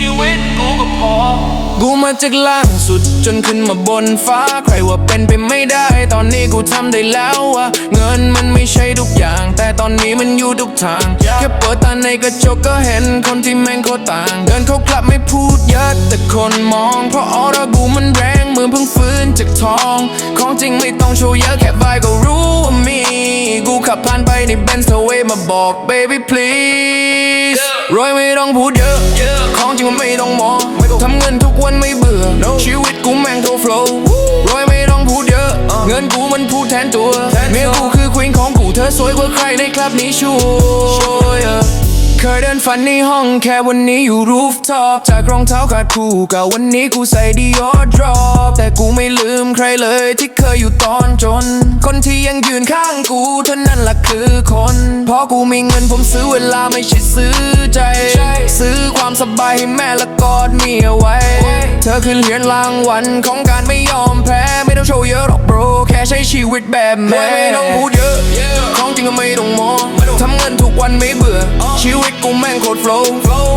ชีวิตกูก็พอ กูมาจากล่างสุดจนขึ้นมาบนฟ้า ใครว่าเป็นไปไม่ได้ ตอนนี้กูทำได้แล้วอะเงินมันไม่ใช่ทุกอย่าง แต่ตอนนี้มันอยู่ทุกทางแค่เปิดตาในกระจกก็เห็นคนที่แม่งโคตรต่าง เดินเขากลับไม่พูดเยอะแต่คนมอง เพราะออร่ากูมันแรงเหมือนเพิ่งฟื้นจากท้อง ของจริงไม่ต้องโชว์เยอะแค่บายก็รู้ว่ามี กูขับผ่านไปในเบนซ์เวมาบอก baby please รวยไม่ต้องพูดเยอะ ของจริงมันไม่ต้องมองทำเงินทุกวันไม่เบื่อ ชีวิตกูแม่งโทโฟล์รวยไม่ต้องพูดเยอะ เงินกูมันพูดแทนตัว เมียกูคือควีนของกูเธอสวยกว่าใครในคลับนี้ชัวร์ เคยเดินฝันในห้องแค่วันนี้อยู่รูฟท็อปจากรองเท้าขาดคู่ก่าวันนี้กูใส่ดีออดรอปแต่กูไม่ลืมใครเลยที่เคยอยู่ตอนจน คนที่ยังยืนข้างกูเท่านั้นล่ะคือคน เพราะกูมีเงินผมซื้อเวลาไม่ใช่ซื้อใจ ซื้อความสบายให้แม่และกอดเมียไว้ เธอคือเหรียญรางวัลของการไม่ยอมแพ้ไม่ต้องโชว์เยอะหรอก ใช้ชีวิตแบบแม่ไม่ต้องพูดเยอะ ของจริงก็ไม่ต้องมองทำเงินทุกวันไม่เบื่อ ชีวิตกูแม่งโคตรโฟล์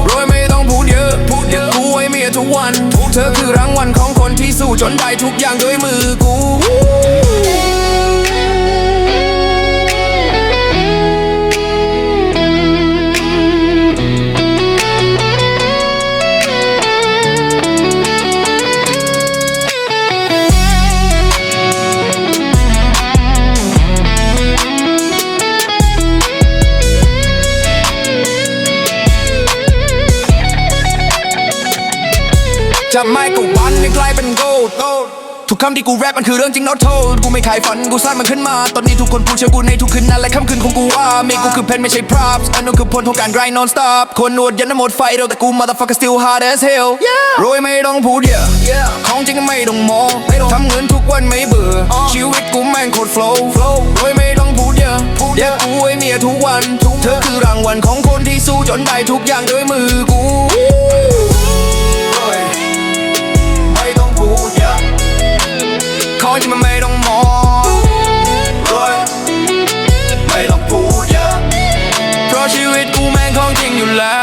รวยไม่ต้องพูดเยอะพูดเยอะกูไว้เมียทุกวัน เธอคือรางวัลของคนที่สู้จนได้ทุกอย่างด้วยมือกู จับไม้กูวันให้กลายเป็นโกลด์ทุกคำที่กูแรปมันคือเรื่องจริง not told กูไม่ขายฝันกูสร้างมันขึ้นมา ตอนนี้ทุกคนพูดเชื่อกูในทุกคืนนั้นและค่ำคืนของกูว่าเมฆกูคือเพนไม่ใช่ props อันนั้นคือผลของการ grind non stop คนนวดยันน้ำหมดไฟเร็วแต่กู motherfucker still hard as hell รวยไม่ต้องพูดเยอะของจริงไม่ต้องมองทำเงินทุกวันไม่เบื่อชีวิตกูแม่งโคตร flow รวยไม่ต้องพูดเยอะเดี๋ยวกูไว้เมียทุกวัน เธอคือรางวัลของคนที่สู้จนได้ทุกอย่างด้วยมือกู ยที่มันไม่ต้องมองเลยไม่ต้องพูดเยอะเพราะชีวิตกูแม่งของจริงอยู่แล้ว